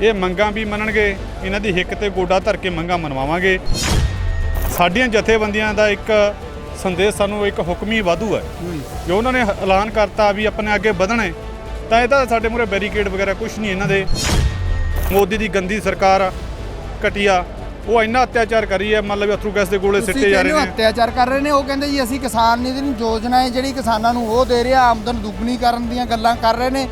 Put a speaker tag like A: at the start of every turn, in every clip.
A: ਇਹ ਮੰਗਾਂ ਵੀ ਮੰਨਣਗੇ ਇਹਨਾਂ ਦੀ ਹਿੱਕ ਤੇ ਗੋਡਾ ਧਰ ਕੇ ਮੰਗਾਂ ਮਨਵਾਵਾਂਗੇ। ਸਾਡੀਆਂ ਜਥੇਬੰਦੀਆਂ ਦਾ ਇੱਕ ਸੰਦੇਸ਼ ਸਾਨੂੰ ਇੱਕ ਹੁਕਮੀ ਵਾਧੂ ਹੈ। ਜੋ ਉਹਨਾਂ ਨੇ ਐਲਾਨ ਕਰਤਾ ਵੀ ਆਪਣੇ ਅੱਗੇ ਵਧਣਾ ਹੈ, ਤਾਂ ਇਹਦਾ ਸਾਡੇ ਮੂਹਰੇ ਬੈਰੀਕੇਡ ਵਗੈਰਾ ਕੁਝ ਨਹੀਂ ਇਹਨਾਂ ਦੇ। ਮੋਦੀ ਦੀ ਗੰਦੀ ਸਰਕਾਰ ਘਟੀਆ ਉਹ ਇੰਨਾ ਅਤਿਆਚਾਰ ਕਰੀ ਹੈ ਮਤਲਬ ਅਥਰੂ ਗੈਸ ਦੇ ਗੋਲੇ ਸਿੱਟੇ ਜਾ ਰਹੇ ਨੇ।
B: ਅਤਿਆਚਾਰ ਕਰ ਰਹੇ ਨੇ ਉਹ ਕਹਿੰਦੇ ਜੀ ਅਸੀਂ ਕਿਸਾਨ ਨਿਧੀ ਨੂੰ ਯੋਜਨਾ ਹੈ ਜਿਹੜੀ ਕਿਸਾਨਾਂ ਨੂੰ ਉਹ ਦੇ ਰਿਹਾ ਆਮਦਨ ਦੁੱਗਣੀ ਕਰਨ ਦੀਆਂ ਗੱਲਾਂ ਕਰ ਰਹੇ ਨੇ।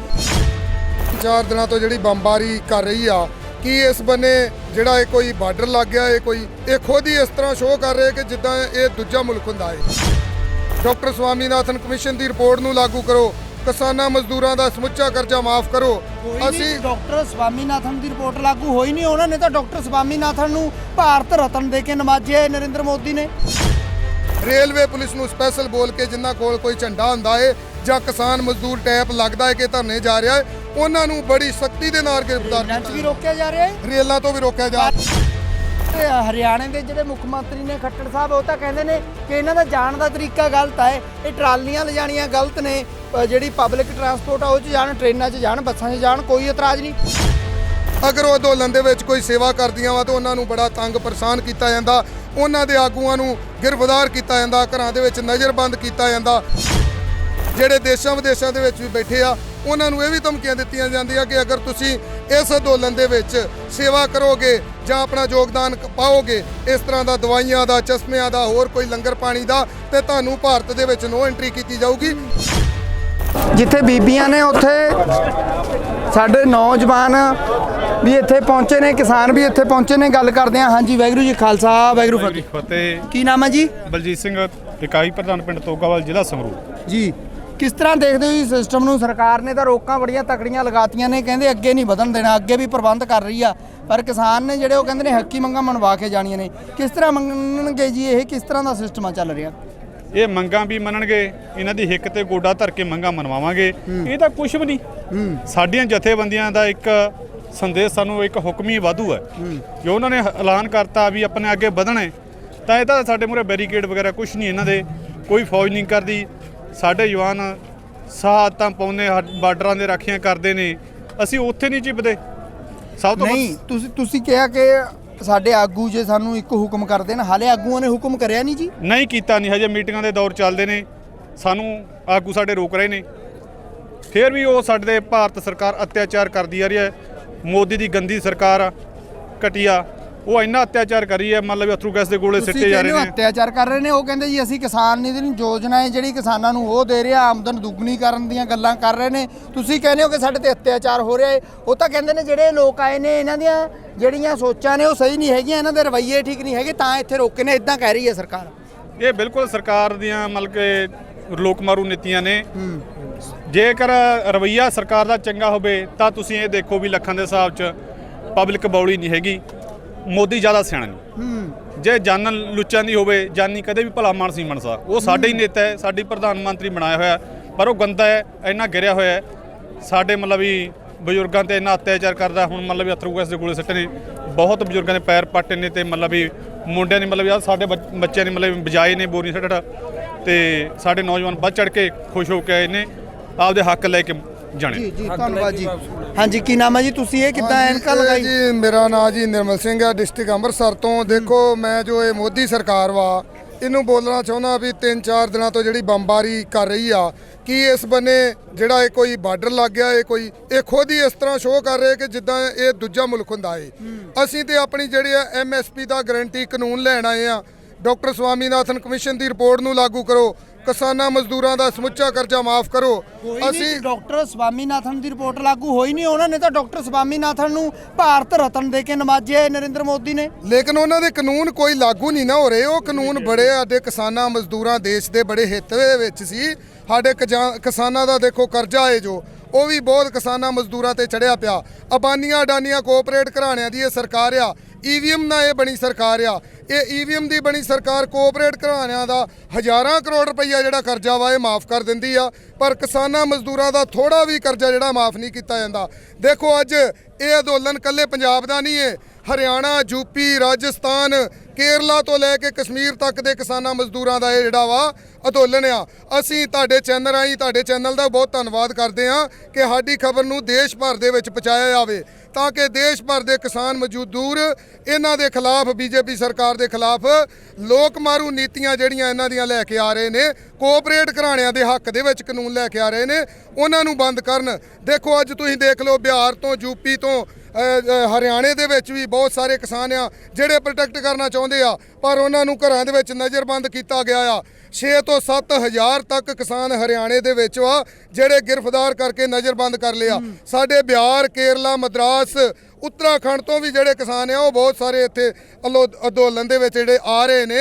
C: ਚਾਰ ਦਿਨਾਂ ਤੋਂ ਜਿਹੜੀ ਬੰਬਾਰੀ ਕਰ ਰਹੀ ਆ ਕੀ ਇਸ ਬੰਨੇ ਜਿਹੜਾ ਇਹ ਕੋਈ ਬਾਰਡਰ ਲੱਗ ਗਿਆ ਇਹ ਕੋਈ ਇਹ ਖੁਦ ਹੀ ਇਸ ਤਰ੍ਹਾਂ ਸ਼ੋਅ ਕਰ ਰਿਹਾ ਕਿ ਜਿੱਦਾਂ ਇਹ ਦੂਜਾ ਮੁਲਕ ਹੁੰਦਾ ਹੈ? ਡਾਕਟਰ ਸਵਾਮੀਨਾਥਨ ਕਮਿਸ਼ਨ ਦੀ ਰਿਪੋਰਟ ਨੂੰ ਲਾਗੂ ਕਰੋ ਕਿਸਾਨਾਂ ਮਜ਼ਦੂਰਾਂ ਦਾ ਸਮੁੱਚਾ ਕਰਜ਼ਾ ਮਾਫ ਕਰੋ।
B: ਅਸੀਂ ਡਾਕਟਰ ਸਵਾਮੀਨਾਥਨ ਦੀ ਰਿਪੋਰਟ ਲਾਗੂ ਹੋਈ ਨਹੀਂ ਉਹਨਾਂ ਨੇ ਤਾਂ ਡਾਕਟਰ ਸਵਾਮੀਨਾਥਨ ਨੂੰ ਭਾਰਤ ਰਤਨ ਦੇ ਕੇ ਨਵਾਜਿਆ ਹੈ ਨਰਿੰਦਰ ਮੋਦੀ ਨੇ।
C: ਰੇਲਵੇ ਪੁਲਿਸ ਨੂੰ ਸਪੈਸ਼ਲ ਬੋਲ ਕੇ ਜਿਨ੍ਹਾਂ ਕੋਲ ਕੋਈ ਝੰਡਾ ਹੁੰਦਾ ਏ ਜਾਂ ਕਿਸਾਨ ਮਜ਼ਦੂਰ ਟੈਪ ਲੱਗਦਾ ਹੈ ਕਿ ਧਰਨੇ ਜਾ ਰਿਹਾ ਹੈ ਉਹਨਾਂ ਨੂੰ ਬੜੀ ਸਖਤੀ ਦੇ ਨਾਲ ਗ੍ਰਿਫਤਾਰ
B: ਲੰਚ ਵੀ ਰੋਕਿਆ ਜਾ ਰਿਹਾ ਹੈ।
C: ਰੇਲਾਂ ਤੋਂ ਵੀ ਰੋਕਿਆ ਜਾ
B: ਤੇ ਹਰਿਆਣੇ ਦੇ ਜਿਹੜੇ ਮੁੱਖ ਮੰਤਰੀ ਨੇ ਖੱਟੜ ਸਾਹਿਬ ਉਹ ਤਾਂ ਕਹਿੰਦੇ ਨੇ ਕਿ ਇਹਨਾਂ ਦਾ ਜਾਣ ਦਾ ਤਰੀਕਾ ਗਲਤ ਹੈ। ਇਹ ਟਰਾਲੀਆਂ ਲਿਜਾਣੀਆਂ ਗਲਤ ਨੇ। ਜਿਹੜੀ ਪਬਲਿਕ ਟਰਾਂਸਪੋਰਟ ਆ ਉਹ 'ਚ ਜਾਣ ਟ੍ਰੇਨਾਂ 'ਚ ਜਾਣ ਬੱਸਾਂ 'ਚ ਜਾਣ ਕੋਈ ਇਤਰਾਜ਼ ਨਹੀਂ।
C: ਅਗਰ ਉਹ ਅੰਦੋਲਨ ਦੇ ਵਿੱਚ ਕੋਈ ਸੇਵਾ ਕਰਦੀਆਂ ਵਾ ਤਾਂ ਉਹਨਾਂ ਨੂੰ ਬੜਾ ਤੰਗ ਪਰੇਸ਼ਾਨ ਕੀਤਾ ਜਾਂਦਾ। ਉਹਨਾਂ ਦੇ ਆਗੂਆਂ ਨੂੰ ਗਿਰਫਤਾਰ ਕੀਤਾ ਜਾਂਦਾ ਘਰਾਂ ਦੇ ਵਿੱਚ ਨਜ਼ਰਬੰਦ ਕੀਤਾ ਜਾਂਦਾ। ਜਿਹੜੇ ਦੇਸ਼ਾਂ ਵਿਦੇਸ਼ਾਂ ਦੇ ਵਿੱਚ ਵੀ ਬੈਠੇ ਆ ਉਹਨਾਂ ਨੂੰ ਇਹ ਵੀ ਧਮਕੀਆਂ ਦਿੱਤੀਆਂ ਜਾਂਦੀਆਂ ਕਿ ਅਗਰ ਤੁਸੀਂ ਇਸ ਅੰਦੋਲਨ ਦੇ ਵਿੱਚ ਸੇਵਾ ਕਰੋਗੇ ਜਾਂ ਆਪਣਾ ਯੋਗਦਾਨ ਪਾਓਗੇ ਇਸ ਤਰ੍ਹਾਂ ਦਾ ਦਵਾਈਆਂ ਦਾ ਚਸ਼ਮਿਆਂ ਦਾ ਹੋਰ ਕੋਈ ਲੰਗਰ ਪਾਣੀ ਦਾ ਤੇ ਤੁਹਾਨੂੰ ਭਾਰਤ ਦੇ ਵਿੱਚ ਨੋ ਐਂਟਰੀ ਕੀਤੀ ਜਾਊਗੀ।
B: ਜਿੱਥੇ ਬੀਬੀਆਂ ਨੇ ਉੱਥੇ ਸਾਡੇ ਨੌਜਵਾਨ ਵੀ ਇੱਥੇ ਪਹੁੰਚੇ ਨੇ ਕਿਸਾਨ ਵੀ ਇੱਥੇ ਪਹੁੰਚੇ ਨੇ ਗੱਲ ਕਰਦੇ ਆ ਹਾਂਜੀ ਵਾਹਿਗੁਰੂ ਜੀ ਖਾਲਸਾ ਵਾਹਿਗੁਰੂ ਫਤਿਹ।
A: ਫਤਿਹ।
B: ਕੀ ਨਾਮ ਹੈ ਜੀ?
A: ਬਲਜੀਤ ਸਿੰਘ ਇਕਾਈ ਪ੍ਰਧਾਨ ਪਿੰਡ ਤੋਗਾਵਾਲ ਜ਼ਿਲ੍ਹਾ ਸੰਗਰੂਰ।
B: ਜੀ। ਕਿਸ ਤਰ੍ਹਾਂ ਦੇਖਦੇ ਹੋ ਜੀ ਸਿਸਟਮ ਨੂੰ? ਸਰਕਾਰ ਨੇ ਤਾਂ ਰੋਕਾਂ ਬੜੀਆਂ ਤਕੜੀਆਂ ਲਗਾਤੀਆਂ ਨੇ ਕਹਿੰਦੇ ਅੱਗੇ ਨਹੀਂ ਵਧਣ ਦੇਣਾ ਅੱਗੇ ਵੀ ਪ੍ਰਬੰਧ ਕਰ ਰਹੀ ਆ। ਪਰ ਕਿਸਾਨ ਨੇ ਜਿਹੜੇ ਉਹ ਕਹਿੰਦੇ ਨੇ ਹੱਕੀ ਮੰਗਾਂ ਮਨਵਾ ਕੇ ਜਾਣੀਆਂ ਨੇ। ਕਿਸ ਤਰ੍ਹਾਂ ਮੰਗਣਗੇ ਜੀ ਇਹ? ਕਿਸ ਤਰ੍ਹਾਂ ਦਾ ਸਿਸਟਮ ਆ ਚੱਲ ਰਿਹਾ?
A: ਇਹ ਮੰਗਾਂ ਵੀ ਮੰਨਣਗੇ ਇਹਨਾਂ ਦੀ ਹਿੱਕ ਤੇ ਗੋਡਾ ਧਰ ਕੇ ਮੰਗਾਂ ਮਨਵਾਵਾਂਗੇ। ਇਹ ਤਾਂ ਕੁਝ ਵੀ ਨਹੀਂ। ਸਾਡੀਆਂ ਜਥੇਬੰਦੀਆਂ ਦਾ ਇੱਕ ਸੰਦੇਸ਼ ਸਾਨੂੰ ਇੱਕ ਹੁਕਮੀ ਵਾਧੂ ਹੈ। ਜੋ ਉਹਨਾਂ ਨੇ ਐਲਾਨ ਕਰਤਾ ਵੀ ਆਪਣੇ ਅੱਗੇ ਵਧਣਾ ਤਾਂ ਇਹਦਾ ਸਾਡੇ ਮੂਹਰੇ ਬੈਰੀਕੇਡ ਵਗੈਰਾ ਕੁਝ ਨਹੀਂ ਇਹਨਾਂ ਦੇ। ਕੋਈ ਫੌਜ ਨਹੀਂ ਕਰਦੀ ਸਾਡੇ ਜਵਾਨ ਸਾਹਤਾਂ ਪਾਉਂਦੇ ਬਾਰਡਰਾਂ ਦੇ ਰਾਖੀਆਂ ਕਰਦੇ ਨੇ। ਅਸੀਂ ਉੱਥੇ ਨਹੀਂ ਚਿਪਦੇ। ਸਭ ਤੋਂ
B: ਨਹੀਂ ਤੁਸੀਂ ਤੁਸੀਂ ਕਿਹਾ ਕਿ ਸਾਡੇ ਆਗੂ ਜੇ ਸਾਨੂੰ ਇੱਕ ਹੁਕਮ ਕਰਦੇ ਨੇ ਹਾਲੇ ਆਗੂਆਂ ਨੇ ਹੁਕਮ ਕਰਿਆ ਨਹੀਂ ਜੀ?
A: ਨਹੀਂ ਕੀਤਾ ਨਹੀਂ ਹਜੇ ਮੀਟਿੰਗਾਂ ਦੇ ਦੌਰ ਚੱਲਦੇ ਨੇ। ਸਾਨੂੰ ਆਗੂ ਸਾਡੇ ਰੋਕ ਰਹੇ ਨੇ। ਫਿਰ ਵੀ ਉਹ ਸਾਡੇ ਭਾਰਤ ਸਰਕਾਰ ਅਤਿਆਚਾਰ ਕਰਦੀ ਆ ਰਹੀ ਹੈ। ਮੋਦੀ ਦੀ ਗੰਦੀ ਸਰਕਾਰ ਆ ਘਟੀਆ। ਉਹ ਇੰਨਾ ਅਤਿਆਚਾਰ ਕਰੀ ਹੈ ਮਤਲਬ ਅਥਰੂ ਗੈਸ ਦੇ ਗੋਲੇ ਸਿੱਟੇ ਜਾ ਰਹੇ ਨੇ।
B: ਅਤਿਆਚਾਰ ਕਰ ਰਹੇ ਨੇ ਉਹ ਕਹਿੰਦੇ ਜੀ ਅਸੀਂ ਕਿਸਾਨ ਨਿਧੀ ਨੂੰ ਯੋਜਨਾ ਹੈ ਜਿਹੜੀ ਕਿਸਾਨਾਂ ਨੂੰ ਉਹ ਦੇ ਰਿਹਾ ਆਮਦਨ ਦੁੱਗਣੀ ਕਰਨ ਦੀਆਂ ਗੱਲਾਂ ਕਰ ਰਹੇ ਨੇ। ਤੁਸੀਂ ਕਹਿੰਦੇ ਹੋ ਕਿ ਸਾਡੇ ਤੇ ਅਤਿਆਚਾਰ ਹੋ ਰਿਹਾ ਹੈ ਉਹ ਤਾਂ ਕਹਿੰਦੇ ਨੇ ਜਿਹੜੇ ਲੋਕ ਆਏ ਨੇ ਇਹਨਾਂ ਦੀਆਂ ਜਿਹੜੀਆਂ ਸੋਚਾਂ ਨੇ ਉਹ ਸਹੀ ਨਹੀਂ ਹੈਗੀਆਂ ਇਹਨਾਂ ਦੇ ਰਵੱਈਏ ਠੀਕ ਨਹੀਂ ਹੈਗੇ ਤਾਂ ਇੱਥੇ ਰੋਕੇ ਨੇ ਇਦਾਂ ਕਹਿ ਰਹੀ ਹੈ ਸਰਕਾਰ।
A: ਇਹ ਬਿਲਕੁਲ ਸਰਕਾਰ ਦੀਆਂ ਮਤਲਬ ਕਿ ਲੋਕ ਮਾਰੂ ਨੀਤੀਆਂ ਨੇ। ਜੇਕਰ ਰਵਈਆ ਸਰਕਾਰ ਦਾ ਚੰਗਾ ਹੋਵੇ ਤਾਂ ਤੁਸੀਂ ਇਹ ਦੇਖੋ ਵੀ ਲੱਖਾਂ ਦੇ ਹਿਸਾਬ 'ਚ ਪਬਲਿਕ ਬੌਲੀ ਨਹੀਂ ਹੈਗੀ। ਮੋਦੀ ਜ਼ਿਆਦਾ ਸਿਆਣਾ ਨਹੀਂ
B: ਹੂੰ।
A: ਜੇ ਜਾਨ ਲੁੱਚਾਂ ਦੀ ਹੋਵੇ ਜਾਨੀ ਕਦੇ ਵੀ ਭਲਾ ਮਾਨਸ ਨਹੀਂ ਬਣ ਸਕਦਾ ਉਹ ਸਾਡੇ ਹੀ ਨੇਤਾ ਹੈ ਸਾਡੀ ਪ੍ਰਧਾਨ ਮੰਤਰੀ ਬਣਾਇਆ ਹੋਇਆ ਪਰ ਉਹ ਗੰਦਾ ਹੈ ਇੰਨਾ ਗਿਰਿਆ ਹੋਇਆ ਹੈ। ਸਾਡੇ ਮਤਲਬ ਵੀ ਬਜ਼ੁਰਗਾਂ ਤੇ ਇੰਨਾ ਅਤਿਆਚਾਰ ਕਰਦਾ ਹੁਣ ਮਤਲਬ ਵੀ ਅਥਰੂ ਗੈਸ ਦੇ ਗੋਲੇ ਸੱਟੇ ਨੇ ਬਹੁਤ ਬਜ਼ੁਰਗਾਂ ਦੇ ਪੈਰ ਪੱਟੇ ਨੇ ਤੇ ਮਤਲਬ ਵੀ ਮੁੰਡਿਆਂ ਨੇ ਮਤਲਬ ਯਾਰ ਸਾਡੇ ਬੱਚ- ਬੱਚਿਆਂ ਨੇ ਮਤਲਬ ਬਜਾਏ ਨੇ ਬੋਰੀ ਸੱਟੜਾ ਤੇ ਸਾਡੇ ਨੌਜਵਾਨ ਵੱਧ ਚੜ ਕੇ ਖੁਸ਼ ਹੋ ਕੇ ਆਏ ਨੇ ਆਪਦੇ ਹੱਕ ਲੈ ਕੇ ਜਾਣੇ।
B: ਜੀ ਜੀ ਧੰਨਵਾਦ ਜੀ ਹਾਂਜੀ ਕੀ ਨਾਮ ਹੈ ਜੀ? ਤੁਸੀਂ ਇਹ ਕਿੱਦਾਂ ਐਨਕਾਂ ਲਗਾਈ?
C: ਜੀ ਮੇਰਾ ਨਾਮ ਜੀ ਨਿਰਮਲ ਸਿੰਘ ਹੈ ਡਿਸਟ੍ਰਿਕਟ ਅੰਮ੍ਰਿਤਸਰ ਤੋਂ। ਦੇਖੋ ਮੈਂ ਜੋ ਇਹ ਮੋਦੀ ਸਰਕਾਰ ਵਾ ਇਹਨੂੰ ਬੋਲਣਾ ਚਾਹੁੰਦਾ ਵੀ 3-4 ਦਿਨਾਂ ਤੋਂ ਜਿਹੜੀ ਬੰਬਾਰੀ ਕਰ ਰਹੀ ਆ ਕੀ ਇਸ ਬੰਨੇ ਜਿਹੜਾ ਇਹ ਕੋਈ ਬਾਰਡਰ ਲੱਗ ਗਿਆ ਇਹ ਕੋਈ ਇਹ ਖੁਦ ਹੀ ਇਸ ਤਰ੍ਹਾਂ ਸ਼ੋਅ ਕਰ ਰਿਹਾ ਕਿ ਜਿੱਦਾਂ ਇਹ ਦੂਜਾ ਮੁਲਕ ਹੁੰਦਾ ਏ। ਅਸੀਂ ਤੇ ਆਪਣੀ ਜਿਹੜੀ ਐਮਐਸਪੀ ਦਾ ਗਾਰੰਟੀ ਕਾਨੂੰਨ ਲੈਣ ਆਏ ਆ ਡਾਕਟਰ ਸਵਾਮੀਨਾਥਨ ਕਮਿਸ਼ਨ ਦੀ ਰਿਪੋਰਟ ਨੂੰ ਲਾਗੂ ਕਰੋ ਕਿਸਾਨਾਂ ਮਜ਼ਦੂਰਾਂ ਦਾ ਸਮੁੱਚਾ ਕਰਜ਼ਾ ਮਾਫ ਕਰੋ।
B: ਅਸੀਂ ਡਾਕਟਰ ਸਵਾਮੀਨਾਥਨ ਦੀ ਰਿਪੋਰਟ ਲਾਗੂ ਹੋਈ ਨਹੀਂ ਉਹਨਾਂ ਨੇ ਤਾਂ ਡਾਕਟਰ ਸਵਾਮੀਨਾਥਨ ਨੂੰ ਭਾਰਤ ਰਤਨ ਦੇ ਕੇ ਨਵਾਜਿਆ ਹੈ ਨਰਿੰਦਰ ਮੋਦੀ ਨੇ।
C: ਲੇਕਿਨ ਉਹਨਾਂ ਦੇ ਕਾਨੂੰਨ ਕੋਈ ਲਾਗੂ ਨਹੀਂ ਨਾ ਹੋ ਰਹੇ। ਉਹ ਕਾਨੂੰਨ ਬੜੇ ਸਾਡੇ ਕਿਸਾਨਾਂ ਮਜ਼ਦੂਰਾਂ ਦੇਸ਼ ਦੇ ਬੜੇ ਹਿੱਤ ਦੇ ਵਿੱਚ ਸੀ। ਸਾਡੇ ਕਿਸਾਨਾਂ ਦਾ ਦੇਖੋ ਕਰਜ਼ਾ ਹੈ ਜੋ ਉਹ ਵੀ ਬਹੁਤ ਕਿਸਾਨਾਂ ਮਜ਼ਦੂਰਾਂ ਤੇ ਚੜਿਆ ਪਿਆ। ਅਬਾਨੀਆਂ ਅਡਾਨੀਆਂ ਕੋਆਪਰੇਟ ਘਰਾਣਿਆਂ ਦੀ ਇਹ ਸਰਕਾਰ ਆ ਈਵੀਐਮ ਨਾਲ ਇਹ ਬਣੀ ਸਰਕਾਰ ਆ। ਇਹ ਈਵੀਐਮ ਦੀ ਬਣੀ ਸਰਕਾਰ ਕੋਆਪਰੇਟ ਘਰਾਣਿਆਂ ਦਾ ਹਜ਼ਾਰਾਂ ਕਰੋੜ ਰੁਪਈਆ ਜਿਹੜਾ ਕਰਜ਼ਾ ਵਾ ਇਹ ਮਾਫ ਕਰ ਦਿੰਦੀ ਆ। ਪਰ ਕਿਸਾਨਾਂ ਮਜ਼ਦੂਰਾਂ ਦਾ ਥੋੜਾ ਵੀ ਕਰਜ਼ਾ ਜਿਹੜਾ ਮਾਫ ਨਹੀਂ ਕੀਤਾ ਜਾਂਦਾ। ਦੇਖੋ ਅੱਜ ਇਹ ਅੰਦੋਲਨ ਕੱਲੇ ਪੰਜਾਬ ਦਾ ਨਹੀਂ ਹੈ ਹਰਿਆਣਾ ਯੂਪੀ ਰਾਜਸਥਾਨ, ਕੇਰਲਾ ਤੋਂ ਲੈ ਕੇ ਕਸ਼ਮੀਰ ਤੱਕ ਦੇ ਕਿਸਾਨਾਂ ਮਜ਼ਦੂਰਾਂ ਦਾ ਇਹ ਜਿਹੜਾ ਵਾ ਅੰਦੋਲਨ ਆ। ਅਸੀਂ ਤੁਹਾਡੇ ਚੈਨਲ ਰਾਹੀਂ, ਤੁਹਾਡੇ ਚੈਨਲ ਦਾ ਬਹੁਤ ਧੰਨਵਾਦ ਕਰਦੇ ਹਾਂ ਕਿ ਸਾਡੀ ਖਬਰ ਨੂੰ ਦੇਸ਼ ਭਰ ਦੇ ਵਿੱਚ ਪਹੁੰਚਾਇਆ ਜਾਵੇ। ਤਾਂ ਕਿ ਦੇਸ਼ ਭਰ ਦੇ ਕਿਸਾਨ ਮਜ਼ਦੂਰ ਇਹਨਾਂ ਦੇ ਖਿਲਾਫ, ਬੀਜੇਪੀ ਸਰਕਾਰ ਦੇ ਖਿਲਾਫ ਲੋਕ ਮਾਰੂ ਨੀਤੀਆਂ ਜਿਹੜੀਆਂ ਇਹਨਾਂ ਦੀਆਂ ਲੈ ਕੇ ਆ ਰਹੇ ਨੇ, ਕੋਆਪਰੇਟ ਘਰਾਣਿਆਂ ਦੇ ਹੱਕ ਦੇ ਵਿੱਚ ਕਾਨੂੰਨ ਲੈ ਕੇ ਆ ਰਹੇ ਨੇ, ਉਹਨਾਂ ਨੂੰ ਬੰਦ ਕਰਨ। ਦੇਖੋ, ਅੱਜ ਤੁਸੀਂ ਦੇਖ ਲਓ ਬਿਹਾਰ ਤੋਂ, ਯੂਪੀ ਤੋਂ ਹਰਿਆਣੇ ਦੇ ਵਿੱਚ ਵੀ ਬਹੁਤ ਸਾਰੇ ਕਿਸਾਨ ਆ ਜਿਹੜੇ ਪ੍ਰੋਟੈਕਟ ਕਰਨਾ ਚਾਹੁੰਦੇ ਆ, ਪਰ ਉਹਨਾਂ ਨੂੰ ਘਰਾਂ ਦੇ ਵਿੱਚ ਨਜ਼ਰਬੰਦ ਕੀਤਾ ਗਿਆ ਆ। 6 ਤੋਂ 7 ਹਜ਼ਾਰ ਤੱਕ ਕਿਸਾਨ ਹਰਿਆਣੇ ਦੇ ਵਿੱਚ ਆ ਜਿਹੜੇ ਗ੍ਰਿਫਤਾਰ ਕਰਕੇ ਨਜ਼ਰਬੰਦ ਕਰ ਲਿਆ ਸਾਡੇ ਬਿਹਾਰ ਕੇਰਲਾ ਮਦਰਾਸ ਉੱਤਰਾਖੰਡ ਤੋਂ ਵੀ ਜਿਹੜੇ ਕਿਸਾਨ ਆ ਉਹ ਬਹੁਤ ਸਾਰੇ ਇੱਥੇ ਅਲੋ- ਅੰਦੋਲਨ ਦੇ ਵਿੱਚ ਜਿਹੜੇ ਆ ਰਹੇ ਨੇ।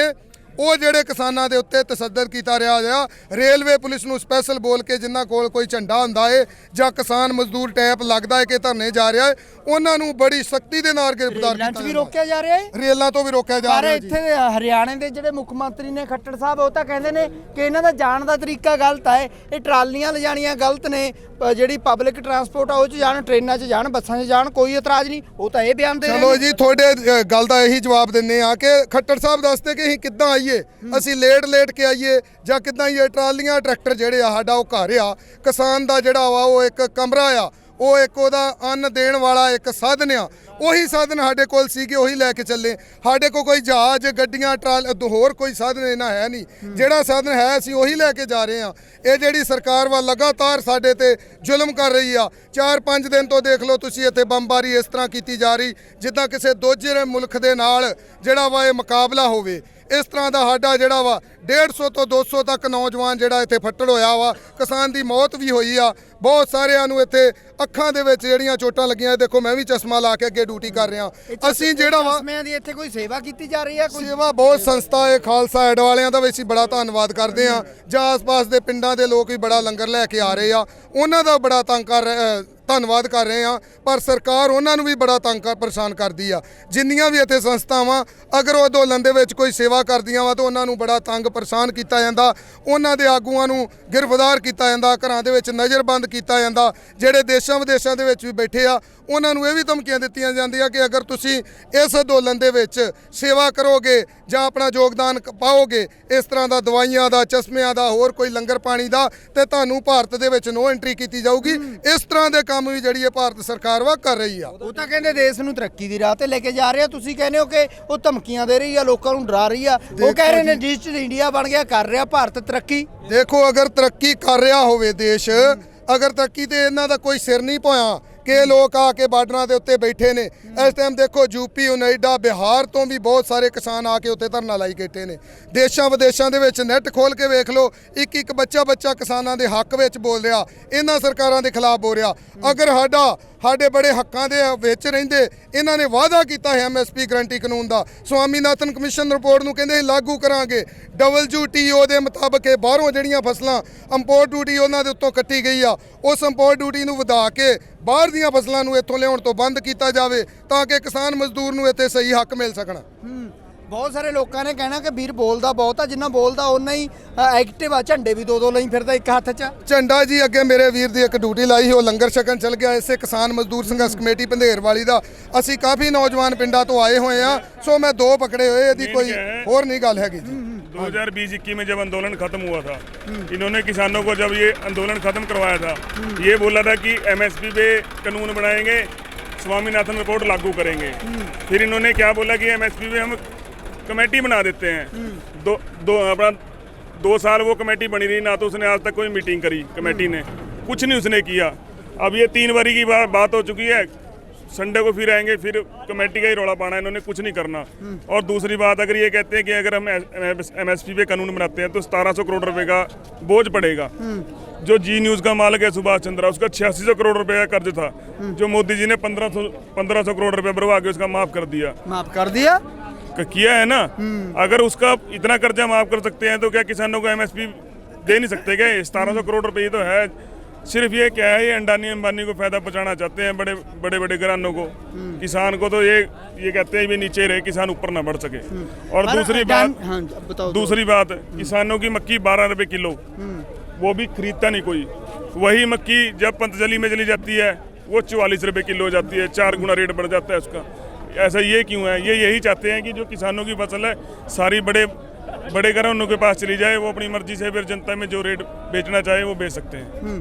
C: ਉਹ ਜਿਹੜੇ ਕਿਸਾਨਾਂ ਦੇ ਉੱਤੇ ਤਸੱਦਦ ਕੀਤਾ ਰਿਹਾ ਆ ਰੇਲਵੇ ਪੁਲਿਸ ਨੂੰ ਸਪੈਸ਼ਲ ਬੋਲ ਕੇ ਜਿਨ੍ਹਾਂ ਕੋਲ ਕੋਈ ਝੰਡਾ ਹੁੰਦਾ ਏ ਜਾਂ ਕਿਸਾਨ ਮਜ਼ਦੂਰ ਟੈਪ ਲੱਗਦਾ ਏ ਕਿ ਧਰਨੇ ਜਾ ਰਿਹਾ ਏ ਉਹਨਾਂ ਨੂੰ ਬੜੀ ਸਖਤੀ ਦੇ ਨਾਲ ਗ੍ਰਿਫਤਾਰ ਕੀਤਾ
B: ਵੀ
C: ਜਾਂਦਾ।
B: ਰੋਕਿਆ ਜਾ ਰਿਹਾ ਹੈ
C: ਰੇਲਾਂ ਤੋਂ ਵੀ ਰੋਕਿਆ ਜਾ ਰਿਹਾ ਜੀ
B: ਇੱਥੇ ਹਰਿਆਣੇ ਦੇ ਜਿਹੜੇ ਮੁੱਖ ਮੰਤਰੀ ਨੇ ਖੱਟੜ ਸਾਹਿਬ ਉਹ ਤਾਂ ਕਹਿੰਦੇ ਨੇ ਕਿ ਇਹਨਾਂ ਦਾ ਜਾਣ ਦਾ ਤਰੀਕਾ ਗਲਤ ਹੈ ਇਹ ਟਰਾਲੀਆਂ ਲਿਜਾਣੀਆਂ ਗਲਤ ਨੇ ਜਿਹੜੀ ਪਬਲਿਕ ਟਰਾਂਸਪੋਰਟ ਆ ਉਹ 'ਚ ਜਾਣ ਟ੍ਰੇਨਾਂ 'ਚ ਜਾਣ ਬੱਸਾਂ 'ਚ ਜਾਣ ਕੋਈ ਇਤਰਾਜ਼ ਨਹੀਂ ਉਹ ਤਾਂ ਇਹ ਬਿਆਨ ਦੇ ਰਹੇ
C: ਚਲੋ। ਜੀ ਤੁਹਾਡੇ ਗੱਲ ਦਾ ਇਹੀ ਜਵਾਬ ਦਿੰਨੇ ਆ ਕਿ ਖੱਟੜ ਸਾਹਿਬ ਦੱਸਦੇ ਕਿ ਅਸੀਂ ਕਿੱਦਾਂ ਆਈਏ ਅਸੀਂ ਲੇਟ ਲੇਟ ਕੇ ਆਈਏ ਜਾਂ ਕਿੱਦਾਂ ਇਹ ਟਰਾਲੀਆਂ ਟਰੈਕਟਰ ਜਿਹੜੇ ਆ ਸਾਡਾ ਉਹ ਘਰ ਆ ਕਿਸਾਨ ਦਾ ਜਿਹੜਾ ਵਾ ਉਹ ਇੱਕ ਕਮਰਾ ਆ ਉਹ ਇੱਕ ਉਹਦਾ ਅੰਨ ਦੇਣ ਵਾਲਾ ਇੱਕ ਸਾਧਨ ਆ ਉਹੀ ਸਾਧਨ ਸਾਡੇ ਕੋਲ ਸੀਗੇ ਉਹੀ ਲੈ ਕੇ ਚੱਲੇ। ਸਾਡੇ ਕੋਲ ਕੋਈ ਜਹਾਜ਼ ਗੱਡੀਆਂ ਟਰਾਲ ਅ, ਹੋਰ ਕੋਈ ਸਾਧਨ ਇਹਨਾਂ ਹੈ ਨਹੀਂ। ਜਿਹੜਾ ਸਾਧਨ ਹੈ ਅਸੀਂ ਉਹੀ ਲੈ ਕੇ ਜਾ ਰਹੇ ਆ। ਇਹ ਜਿਹੜੀ ਸਰਕਾਰ ਵਾ ਲਗਾਤਾਰ ਸਾਡੇ ਤੇ ਜ਼ੁਲਮ ਕਰ ਰਹੀ ਆ। 4-5 ਦਿਨ ਤੋਂ ਦੇਖ ਲਓ ਤੁਸੀਂ ਇੱਥੇ ਬੰਬਾਰੀ ਇਸ ਤਰ੍ਹਾਂ ਕੀਤੀ ਜਾ ਰਹੀ ਜਿੱਦਾਂ ਕਿਸੇ ਦੂਜੇ ਮੁਲਕ ਦੇ ਨਾਲ ਜਿਹੜਾ ਵਾ ਇਹ ਮੁਕਾਬਲਾ ਹੋਵੇ। ਇਸ ਤਰ੍ਹਾਂ ਦਾ ਸਾਡਾ ਜਿਹੜਾ ਵਾ 150 ਤੋਂ 200 ਤੱਕ ਨੌਜਵਾਨ ਜਿਹੜਾ ਇੱਥੇ ਫੱਟੜ ਹੋਇਆ ਵਾ, ਕਿਸਾਨ ਦੀ ਮੌਤ ਵੀ ਹੋਈ ਆ। ਬਹੁਤ ਸਾਰਿਆਂ ਨੂੰ ਇੱਥੇ ਅੱਖਾਂ ਦੇ ਵਿੱਚ ਜਿਹੜੀਆਂ ਚੋਟਾਂ ਲੱਗੀਆਂ ਦੇਖੋ ਮੈਂ ਵੀ ਚਸ਼ਮਾ ਲਾ ਕੇ ਅੱਗੇ ਡਿਊਟੀ ਕਰ ਰਿਹਾ। ਅਸੀਂ ਜਿਹੜਾ ਵਾ
B: ਚਸ਼ਮਿਆਂ ਦੀ ਇੱਥੇ ਕੋਈ ਸੇਵਾ ਕੀਤੀ ਜਾ ਰਹੀ ਹੈ? ਕੋਈ
C: ਸੇਵਾ ਬਹੁਤ ਸੰਸਥਾ ਹੈ ਖਾਲਸਾ ਐਡ ਵਾਲਿਆਂ ਦਾ ਵੀ ਅਸੀਂ ਬੜਾ ਧੰਨਵਾਦ ਕਰਦੇ ਆ ਜਾਂ ਆਸ-ਪਾਸ ਦੇ ਪਿੰਡਾਂ ਦੇ ਲੋਕ ਵੀ ਬੜਾ ਲੰਗਰ ਲੈ ਕੇ ਆ ਰਹੇ ਆ। ਉਹਨਾਂ ਦਾ ਬੜਾ ਤੰਗ ਕਰ ਰਹੇ- ਧੰਨਵਾਦ ਕਰ ਰਹੇ ਆ ਪਰ ਸਰਕਾਰ ਉਹਨਾਂ ਨੂੰ ਵੀ ਬੜਾ ਤੰਗ ਕਰ ਪਰੇਸ਼ਾਨ ਕਰਦੀ ਆ। ਜਿੰਨੀਆਂ ਵੀ ਇੱਥੇ ਸੰਸਥਾਵਾਂ ਅਗਰ ਉਹ ਅੰਦੋਲਨ ਦੇ ਵਿੱਚ ਕੋਈ ਸੇਵਾ ਕਰਦੀਆਂ ਵਾ ਤਾਂ ਉਹਨਾਂ ਨੂੰ ਬੜਾ ਤੰਗ ਪਰੇਸ਼ਾਨ ਕੀਤਾ ਜਾਂਦਾ। ਉਹਨਾਂ ਦੇ ਆਗੂਆਂ ਨੂੰ ਗ੍ਰਿਫਤਾਰ ਕੀਤਾ ਜਾਂਦਾ ਘਰਾਂ ਦੇ ਵਿੱਚ ਨਜ਼ਰਬੰਦ ਕੀਤਾ ਜਾਂਦਾ। ਜਿਹੜੇ ਦੇਸ਼ਾਂ ਵਿਦੇਸ਼ਾਂ ਦੇ ਵਿੱਚ ਵੀ ਬੈਠੇ ਆ ਉਹਨਾਂ ਨੂੰ ਇਹ ਵੀ ਧਮਕੀਆਂ ਦਿੱਤੀਆਂ ਜਾਂਦੀਆਂ ਕਿ ਅਗਰ ਤੁਸੀਂ ਇਸ ਅੰਦੋਲਨ ਦੇ ਵਿੱਚ ਸੇਵਾ ਕਰੋਗੇ ਜਾਂ ਆਪਣਾ ਯੋਗਦਾਨ ਪਾਓਗੇ ਇਸ ਤਰ੍ਹਾਂ ਦਾ ਦਵਾਈਆਂ ਦਾ ਚਸ਼ਮਿਆਂ ਦਾ ਹੋਰ ਕੋਈ ਲੰਗਰ ਪਾਣੀ ਦਾ ਤੇ ਤੁਹਾਨੂੰ ਭਾਰਤ ਦੇ ਵਿੱਚ ਨੋ ਐਂਟਰੀ ਕੀਤੀ ਜਾਊਗੀ। ਇਸ ਤਰ੍ਹਾਂ ਦੇ ਕੰਮ ਵੀ ਜਿਹੜੀ ਹੈ ਭਾਰਤ ਸਰਕਾਰ ਵਾ ਕਰ ਰਹੀ ਆ।
B: ਉਹ ਤਾਂ ਕਹਿੰਦੇ ਦੇਸ਼ ਨੂੰ ਤਰੱਕੀ ਦੀ ਰਾਹ ਤੇ ਲੈ ਕੇ ਜਾ ਰਹੇ। ਆ ਤੁਸੀਂ ਕਹਿੰਦੇ ਹੋ ਕਿ ਉਹ ਧਮਕੀਆਂ ਦੇ ਰਹੀ ਆ ਲੋਕਾਂ ਨੂੰ ਡਰਾ ਰਹੀ ਆ। ਉਹ ਕਹਿ ਰਹੇ ਨੇ ਡਿਜੀਟਲ ਇੰਡੀਆ ਬਣ ਗਿਆ ਕਰ ਰਿਹਾ ਭਾਰਤ ਤਰੱਕੀ।
C: ਦੇਖੋ ਅਗਰ ਤਰੱਕੀ ਕਰ ਰਿਹਾ ਹੋਵੇ ਦੇਸ਼ ਅਗਰ ਤੱਕ ਤੇ ਇਹਨਾਂ ਦਾ ਕੋਈ ਸਿਰ ਨਹੀਂ ਪੋਇਆ ਕਿ ਲੋਕ ਆ ਕੇ ਬਾਰਡਰਾਂ ਦੇ ਉੱਤੇ ਬੈਠੇ ਨੇ। ਇਸ ਟਾਈਮ ਦੇਖੋ ਯੂਪੀ ਉਨੇਡਾ, ਬਿਹਾਰ ਤੋਂ ਵੀ ਬਹੁਤ ਸਾਰੇ ਕਿਸਾਨ ਆ ਕੇ ਉੱਤੇ ਧਰਨਾ ਲਾਈ ਬੈਠੇ ਨੇ। ਦੇਸ਼ਾਂ ਵਿਦੇਸ਼ਾਂ ਦੇ ਵਿੱਚ ਨੈਟ ਖੋਲ ਕੇ ਵੇਖ ਲਓ ਇੱਕ ਇੱਕ ਬੱਚਾ ਬੱਚਾ ਕਿਸਾਨਾਂ ਦੇ ਹੱਕ ਵਿੱਚ ਬੋਲ ਰਿਹਾ, ਇਹਨਾਂ ਸਰਕਾਰਾਂ ਦੇ ਖਿਲਾਫ ਬੋਲ ਰਿਹਾ। ਅਗਰ ਸਾਡਾ, ਸਾਡੇ ਬੜੇ ਹੱਕਾਂ ਦੇ ਵਿੱਚ ਰਹਿੰਦੇ, ਇਹਨਾਂ ਨੇ ਵਾਅਦਾ ਕੀਤਾ ਹੈ ਐਮਐਸਪੀ ਗਰੰਟੀ ਕਾਨੂੰਨ ਦਾ। ਸਵਾਮੀਨਾਥਨ ਕਮਿਸ਼ਨ ਰਿਪੋਰਟ ਨੂੰ ਕਹਿੰਦੇ ਅਸੀਂ ਲਾਗੂ ਕਰਾਂਗੇ। WTO ਦੇ ਮੁਤਾਬਕ ਇਹ ਬਾਹਰੋਂ ਜਿਹੜੀਆਂ ਫਸਲਾਂ ਇੰਪੋਰਟ ਡਿਊਟੀ ਉਹਨਾਂ ਦੇ ਉੱਤੋਂ ਕੱਟੀ ਗਈ ਆ, ਉਸ ਇੰਪੋਰਟ ਡਿਊਟੀ ਨੂੰ ਵਧਾ ਕੇ ਬਾਹਰ ਦੀਆਂ ਫਸਲਾਂ ਨੂੰ ਇੱਥੋਂ ਲਿਆਉਣ ਤੋਂ ਬੰਦ ਕੀਤਾ ਜਾਵੇ ਤਾਂ ਕਿ ਕਿਸਾਨ ਮਜ਼ਦੂਰ ਨੂੰ ਇੱਥੇ ਸਹੀ ਹੱਕ ਮਿਲ ਸਕਣ।
B: ਹੂੰ ਬਹੁਤ ਸਾਰੇ ਲੋਕਾਂ ਨੇ ਕਹਿਣਾ ਕਿ ਵੀਰ ਬੋਲਦਾ ਬਹੁਤ ਆ ਜਿੰਨਾ ਬੋਲਦਾ ਓਨਾ ਹੀ ਐਕਟਿਵ ਆ ਝੰਡੇ ਵੀ ਦੋ ਦੋ ਲਈ ਫਿਰਦਾ ਇੱਕ ਹੱਥ 'ਚ।
C: ਝੰਡਾ ਜੀ ਅੱਗੇ ਮੇਰੇ ਵੀਰ ਦੀ ਇੱਕ ਡਿਊਟੀ ਲਾਈ ਸੀ ਉਹ ਲੰਗਰ ਛਕਣ ਚਲ ਗਿਆ ਇਸੇ ਕਿਸਾਨ ਮਜ਼ਦੂਰ ਸੰਘਰਸ਼ ਕਮੇਟੀ ਪੰਧੇਰ ਵਾਲੀ ਦਾ। ਅਸੀਂ ਕਾਫੀ ਨੌਜਵਾਨ ਪਿੰਡਾਂ ਤੋਂ ਆਏ ਹੋਏ ਆ ਸੋ ਮੈਂ ਦੋ ਪਕੜੇ ਹੋਏ ਇਹਦੀ ਕੋਈ ਹੋਰ नहीं ਗੱਲ ਹੈਗੀ ਜੀ।
D: 2020-21 में जब आंदोलन खत्म हुआ था इन्होंने किसानों को जब ये आंदोलन खत्म करवाया था ये बोला था कि एमएसपी पे कानून बनाएंगे स्वामीनाथन रिपोर्ट लागू करेंगे फिर इन्होंने क्या बोला कि एमएसपी पे हम कमेटी बना देते हैं दो दो अपना दो साल वो कमेटी बनी रही ना तो उसने आज तक कोई मीटिंग करी कमेटी ने कुछ नहीं उसने किया अब ये तीन बारी की बात बात हो चुकी है संडे को फिर आएँगे फिर कमेटी का ही रोड़ा पाना इन्होंने कुछ नहीं करना। और दूसरी बात अगर ये कहते हैं कि अगर हम एम एस पी पे कानून बनाते हैं तो सतारह सौ करोड़ रुपए का बोझ पड़ेगा। जो जी न्यूज़ का मालिक है सुभाष चंद्रा उसका छियासी सौ करोड़ रुपए का कर्ज था। जो मोदी जी ने पंद्रह सौ पंद्रह सौ करोड़ रुपए भरवा के उसका माफ़ कर दिया।
B: माफ़ कर
D: दिया? किया है ना? हम्म। अगर उसका इतना कर्जा माफ़ कर सकते हैं तो क्या किसानों को एमएसपी दे नहीं सकते क्या? सतारह सौ करोड़ रुपये तो है। सिर्फ़ ये क्या है ये अंडानी अंबानी को फ़ायदा पहुंचाना चाहते हैं बड़े बड़े बड़े घरानों को। किसान को तो ये ये कहते हैं भी नीचे रहे किसान ऊपर ना बढ़ सके। और दूसरी बात
B: हाँ बताओ
D: दूसरी बात किसानों की मक्की बारह रुपए किलो वो भी खरीदता नहीं कोई। वही मक्की जब पंतजली में चली जाती है वो चौवालीस रुपए किलो हो जाती है चार गुना रेट बढ़ जाता है उसका। ऐसा ये क्यों है? ये यही चाहते हैं कि जो किसानों की फ़सल है सारी बड़े बड़े घरानों के पास चली जाए वो अपनी मर्ज़ी से फिर जनता में जो रेट बेचना चाहे वो बेच सकते हैं।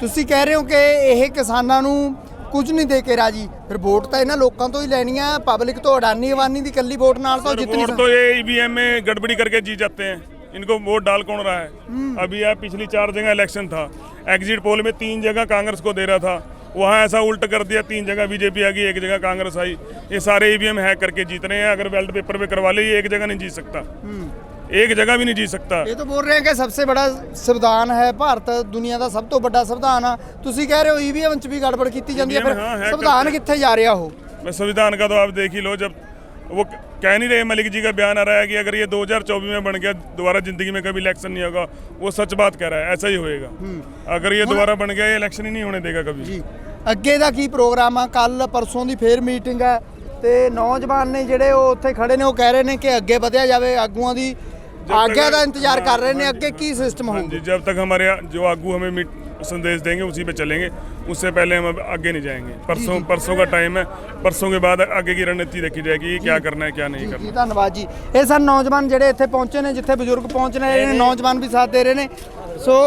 B: ਤੁਸੀਂ ਕਹਿ ਰਹੇ ਹੋ ਕਿ ਇਹ ਕਿਸਾਨਾਂ ਨੂੰ ਕੁਝ ਨਹੀਂ ਦੇ ਕੇ ਰਾਜੀ ਫਿਰ ਵੋਟ ਤਾਂ ਇਹਨਾਂ ਲੋਕਾਂ ਤੋਂ ਹੀ ਲੈਣੀ ਆ ਪਬਲਿਕ ਤੋਂ ਅਡਾਨੀ ਅਵਾਨੀ ਦੀ ਕੱਲੀ ਵੋਟ ਨਾਲ ਤਾਂ ਜਿੱਤ ਨਹੀਂ
D: वोट तो ये ईवीएम में गड़बड़ी करके जीत जाते हैं इनको वोट डाल कौन रहा है अभी यार पिछली चार जगह इलेक्शन था एग्जिट पोल में तीन जगह कांग्रेस को दे रहा था वहाँ ऐसा उल्ट कर दिया तीन जगह बीजेपी आ गई एक जगह कांग्रेस आई ये सारे ईवीएम हैक करके जीत रहे हैं अगर बैलेट पेपर पे करवा ले ये एक जगह नहीं जीत सकता एक जगह भी नहीं जीत सकता
B: ਇਹ ਤਾਂ ਬੋਲ ਰਹੇ ਕਿ ਸਭ ਤੋਂ ਬੜਾ ਸੰਵਿਧਾਨ ਹੈ ਭਾਰਤ ਦੁਨੀਆ ਦਾ ਸਭ ਤੋਂ ਵੱਡਾ ਸੰਵਿਧਾਨ ਆ ਤੁਸੀਂ ਕਹਿ ਰਹੇ ਹੋ ਈਵੀਐਮ ਚ ਵੀ ਗੜਬੜ ਕੀਤੀ ਜਾਂਦੀ ਹੈ
D: EVM ਹਾਂ,
B: ਫਿਰ
D: ਹੈ
B: ਸੰਵਿਧਾਨ
D: ਕਰਦੇ।
B: ਕਿੱਥੇ ਜਾ ਰਿਹਾ ਉਹ
D: मैं संविधान का तो आप देख ही लो जब वो कह नहीं रहे मलिक जी का बयान आ रहा है कि अगर ये 2024 में बन गया दोबारा जिंदगी में कभी इलेक्शन नहीं होगा वो सच बात कह रहा है ऐसा ही होएगा अगर ये दोबारा बन गया ये इलेक्शन ही नहीं होने देगा कभी
B: ਜੀ ਅੱਗੇ ਦਾ ਕੀ ਪ੍ਰੋਗਰਾਮ ਆ ਕੱਲ ਪਰਸੋਂ ਦੀ ਫੇਰ ਮੀਟਿੰਗ ਹੈ ਤੇ ਨੌਜਵਾਨ ਨੇ ਜਿਹੜੇ ਉਹ ਉੱਥੇ ਖੜੇ ਨੇ ਉਹ ਕਹਿ ਰਹੇ ਨੇ ਕਿ ਅੱਗੇ ਵਧਿਆ ਜਾਵੇ ਆਗੂਆਂ ਦੀ ਆਗਿਆ ਦਾ ਇੰਤਜ਼ਾਰ ਕਰ ਰਹੇ ਨੇ ਅੱਗੇ ਕੀ ਸਿਸਟਮ
D: हाँ
B: ਹੋਊਗਾ
D: जी जब तक हमारे यहाँ जो आगू हमें मीट संदेश देंगे उसी पे चलेंगे उससे पहले हम अब आगे नहीं जाएंगे परसों परसों का टाइम है परसों के बाद आगे की रणनीति देखी जाएगी कि क्या करना है क्या नहीं करना
B: ਜੀ ਧੰਨਵਾਦ ਜੀ ਇਹ ਸਨ ਨੌਜਵਾਨ ਜਿਹੜੇ ਇੱਥੇ ਪਹੁੰਚੇ ਨੇ ਜਿੱਥੇ ਬਜ਼ੁਰਗ ਪਹੁੰਚ ਰਹੇ ਨੇ ਨੌਜਵਾਨ ਵੀ ਸਾਥ ਦੇ ਰਹੇ ਨੇ ਸੋ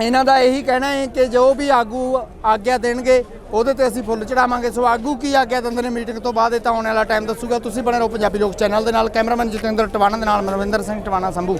B: ਇਹਨਾਂ ਦਾ ਇਹੀ ਕਹਿਣਾ ਹੈ ਕਿ ਜੋ ਵੀ ਆਗੂ ਆਗਿਆ ਦੇਣਗੇ, ਉਹਦੇ ਤੇ ਅਸੀਂ ਫੁੱਲ ਚੜਾਵਾਂਗੇ। ਸੋ ਆਗੂ ਕੀ ਆਗਿਆ ਦਿੰਦੇ ਨੇ ਮੀਟਿੰਗ ਤੋਂ ਬਾਅਦ, ਇਹ ਤਾਂ ਆਉਣ ਵਾਲਾ ਟਾਈਮ ਦੱਸੂਗਾ। ਤੁਸੀਂ ਬਣੇ ਰਹੋ ਪੰਜਾਬੀ ਲੋਕ ਚੈਨਲ ਦੇ ਨਾਲ। ਕੈਮਰਾਮੈਨ ਜਤਿੰਦਰ ਟਵਾਣਾ ਦੇ ਨਾਲ ਮਨਵਿੰਦਰ ਸਿੰਘ ਟਵਾਣਾ ਸੰਭੂ।